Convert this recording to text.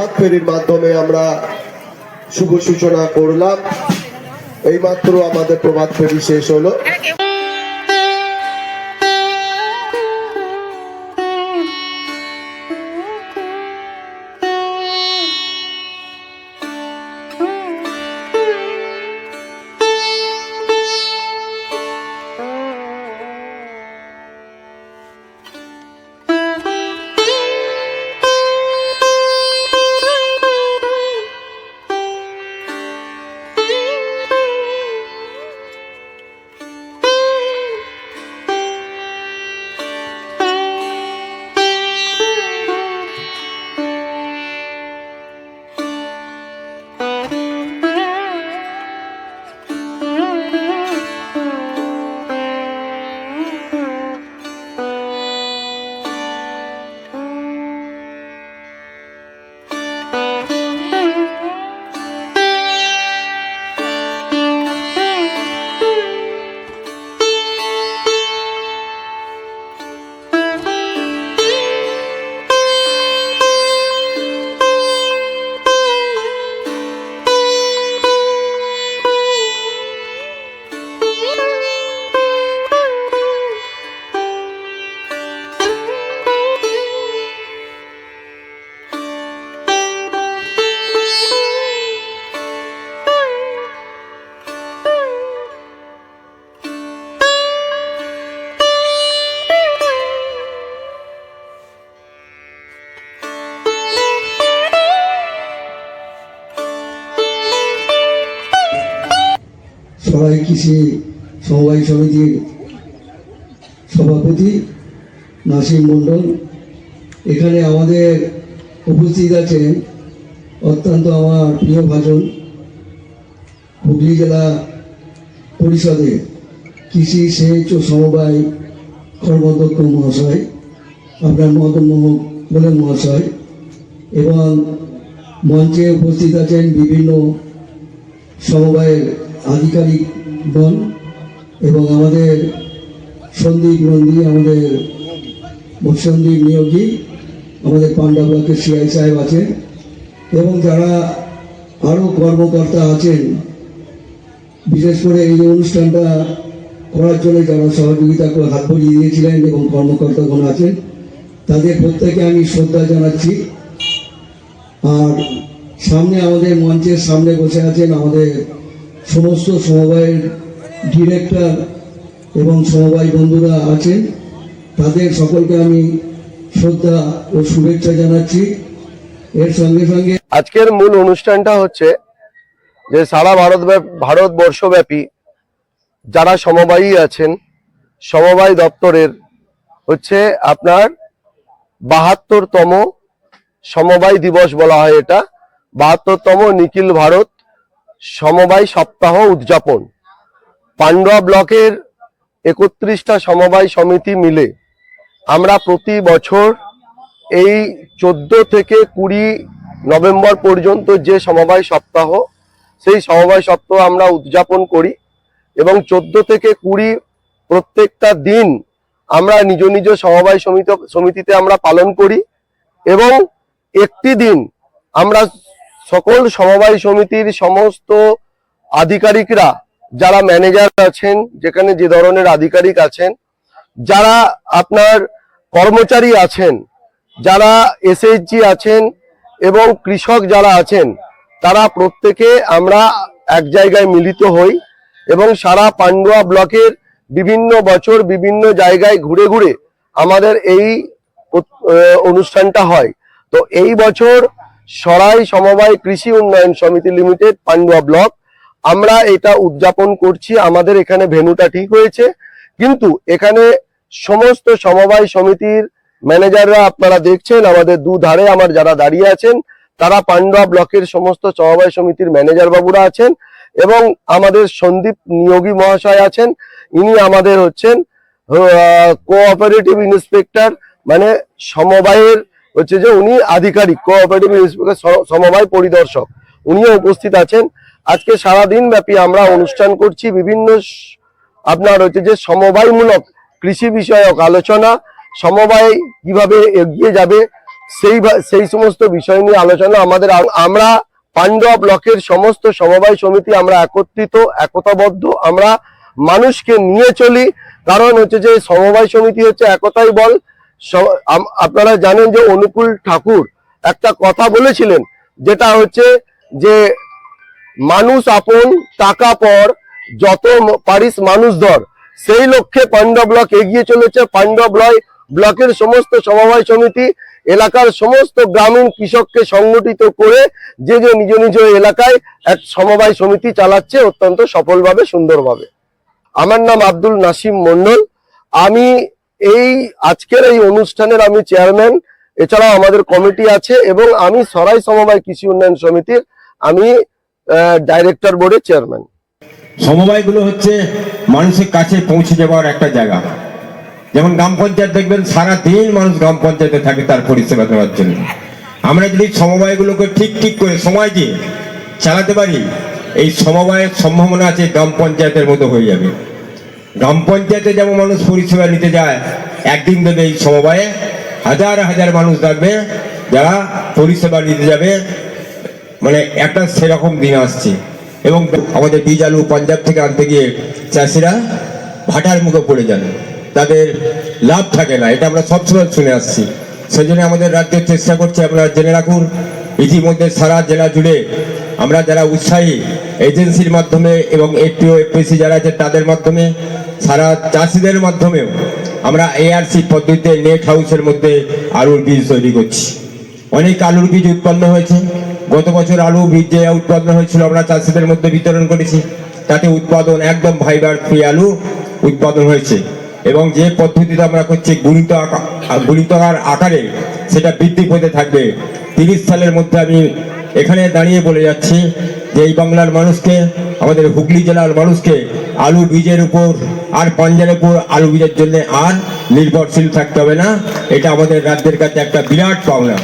প্রভাত ফেরির মাধ্যমে আমরা শুভ সূচনা করলাম। এইমাত্র আমাদের প্রভাত ফেরি শেষ হলো। সরাই কৃষি সমবায় সমিতির সভাপতি নাসিম মণ্ডল। এখানে আমাদের উপস্থিত আছেন অত্যন্ত আমার প্রিয় ভাজন, হুগলি জেলা পরিষদের কৃষি সেচ ও সমবায় কর্মদক্ষ মহাশয়, আপনার মদন মোহন বলেন মহাশয়, এবং মঞ্চে উপস্থিত আছেন বিভিন্ন সমবায়ের আধিকারিকগণ এবং আমাদের সন্দীপ নন্দী, আমাদের সন্দীপ নিয়োগী, আমাদের পান্ডা ব্লকের সিআই সাহেব আছেন এবং যারা আরও কর্মকর্তা আছেন, বিশেষ করে এই অনুষ্ঠানটা করার জন্য যারা সহযোগিতা করে হাত বাড়িয়ে দিয়েছিলেন এবং কর্মকর্তাগণ আছেন, তাদের প্রত্যেকে আমি শ্রদ্ধা জানাচ্ছি। আর সামনে আমাদের মঞ্চের সামনে বসে আছেন আমাদের সমস্ত সমবায়ের ডিরেক্টর এবং সমবায় বন্ধুরা আছেন, তাদের সকলকে আমি শ্রদ্ধা ও শুভেচ্ছা জানাচ্ছি। এর সঙ্গে সঙ্গে আজকের মূল অনুষ্ঠানটা হচ্ছে যে সারা ভারত ভারতবর্ষব্যাপী যারা সমবায়ী আছেন, সমবায় দপ্তরের হচ্ছে আপনার বাহাত্তরতম সমবায় দিবস বলা হয় এটা। বাহাত্তরতম নিখিল ভারত সমবায় সপ্তাহ উদযাপন। পান্ডুয়া ব্লকের একত্রিশটা সমবায় সমিতি মিলে আমরা প্রতি বছর এই চোদ্দ থেকে কুড়ি নভেম্বর পর্যন্ত যে সমবায় সপ্তাহ, সেই সমবায় সপ্তাহ আমরা উদযাপন করি এবং চোদ্দ থেকে কুড়ি প্রত্যেকটা দিন আমরা নিজ নিজ সমবায় সমিতি সমিতিতে আমরা পালন করি এবং একটি দিন আমরা সকল সমবায় সমিতির সমস্ত আধিকারিকরা, যারা ম্যানেজার আছেন, যেখানে যে ধরনের আধিকারিক আছেন, যারা আপনার কর্মচারী আছেন, যারা এসএইচজি আছেন এবং কৃষক যারা আছেন, তারা প্রত্যেকে আমরা এক জায়গায় মিলিত হই এবং সারা পান্ডুয়া ব্লকের বিভিন্ন বছর বিভিন্ন জায়গায় ঘুরে ঘুরে আমাদের এই অনুষ্ঠানটা হয়। তো এই বছর সরাই সমবায় কৃষি উন্নয়ন সমিতি লিমিটেড, পান্ডুয়া ব্লক। আমরা এটা উদযাপন করছি, আমাদের এখানে ভেনুটা ঠিক হয়েছে। কিন্তু এখানে সমস্ত সমবায় সমিতির ম্যানেজাররা আপনারা দেখছেন, আমাদের দু ধারে আমার যারা দাঁড়িয়ে আছেন, তারা পান্ডুয়া ব্লকের সমস্ত সমবায় সমিতির ম্যানেজার বাবুরা আছেন এবং আমাদের সন্দীপ নিয়োগী মহাশয় আছেন। ইনি আমাদের হচ্ছেন কোঅপারেটিভ ইন্সপেক্টর মানে সমবায়ের হচ্ছে যে উনি আধিকারিক কোঅপারেটিভ ইন্সপেক্টর সমবায় পরিদর্শক। উনিও উপস্থিত আছেন। আজকে সারাদিন ব্যাপী আমরা অনুষ্ঠান করছি বিভিন্ন আপনার হচ্ছে যে সমবায়মূলক কৃষি বিষয়ক আলোচনা, সমবায় কীভাবে এগিয়ে যাবে, সেই সেই সমস্ত বিষয় নিয়ে আলোচনা আমাদের আমরা পান্ডুয়া ব্লকের সমস্ত সমবায় সমিতি আমরা একত্রিত, একতাবদ্ধ, আমরা মানুষকে নিয়ে চলি। কারণ হচ্ছে যে সমবায় সমিতি হচ্ছে একতাই বল। আপনারা জানেন যে অনুকূল ঠাকুর একটা কথা বলেছিলেন, যেটা হচ্ছে যে মানুষ আপন, টাকা পর, যত পারিস মানুষ ধর। সেই লক্ষ্যে পাণ্ডব ব্লক এগিয়ে চলেছে। পান্ডা ব্লক ব্লকের সমস্ত সমবায় সমিতি, এলাকার সমস্ত গ্রামীণ কৃষককে সংগঠিত করে যে যে নিজ নিজ এলাকায় এক সমবায় সমিতি চালাচ্ছে অত্যন্ত সফলভাবে, সুন্দরভাবে। আমার নাম আব্দুল নাসিম মন্ডল আমি এই আজকের এই অনুষ্ঠানের আমি চেয়ারম্যান এছাড়াও আমাদের কমিটি আছে এবং আমি সরাই সমবায় কৃষি উন্নয়ন সমিতির আমি ডাইরেক্টর বোর্ডের চেয়ারম্যান সমবায়গুলো হচ্ছে মানুষের কাছে পৌঁছে যাওয়ার একটা জায়গা। যেমন গ্রাম পঞ্চায়েত দেখবেন, সারা দিন মানুষ গ্রাম পঞ্চায়েতে থাকে তার পরিষেবা দেওয়ার জন্য। আমরা যদি সমবায়গুলোকে ঠিক ঠিক করে সময় দিয়ে চালাতে পারি, এই সমবায়ের সম্ভাবনা আছে গ্রাম পঞ্চায়েতের মতো হয়ে যাবে। গ্রাম পঞ্চায়েতে যেমন মানুষ পরিষেবা নিতে যায়, একদিন ধরে এই সমবায়ে। হাজার হাজার মানুষ থাকবে যারা পরিষেবা নিতে যাবে। মানে একটা সেরকম দিন আসছে। এবং আমাদের বীজ আলু পাঞ্জাব থেকে আনতে গিয়ে চাষিরা ভাটার মুখে পড়ে যান। তাদের লাভ থাকে না, এটা আমরা সবসময় শুনে আসছি। সেই আমাদের রাজ্য চেষ্টা করছে, আপনারা জেনে রাখুন, ইতিমধ্যে সারা জেলা জুড়ে আমরা যারা উৎসাহী এজেন্সির মাধ্যমে এবং এফপিও এফপিসি যারা আছে তাদের মাধ্যমে, সারা চাষিদের মাধ্যমেও আমরা এআরসি পদ্ধতিতে নেট হাউসের মধ্যে আলুর বীজ তৈরি করছি। অনেক আলুর বীজ উৎপন্ন হয়েছে। গত বছর আলু বীজ যে উৎপন্ন হয়েছিল আমরা চাষিদের মধ্যে বিতরণ করেছি। তাতে উৎপাদন একদম ভাইবার ফ্রি আলু উৎপাদন হয়েছে। এবং যে পদ্ধতিতে আমরা করছি গুণিত গুণিতকার আকারে সেটা বৃদ্ধি পেতে থাকবে। তিরিশ সালের মধ্যে আমি এখানে দাঁড়িয়ে বলে যাচ্ছি যে এই বাংলার মানুষকে, আমাদের হুগলি জেলার মানুষকে আলু বীজের উপর আর পাঞ্জাবের উপর আলু বীজের জন্য আর নির্ভরশীল থাকতে হবে না। এটা আমাদের রাজ্যের কাছে একটা বিরাট পাওনা।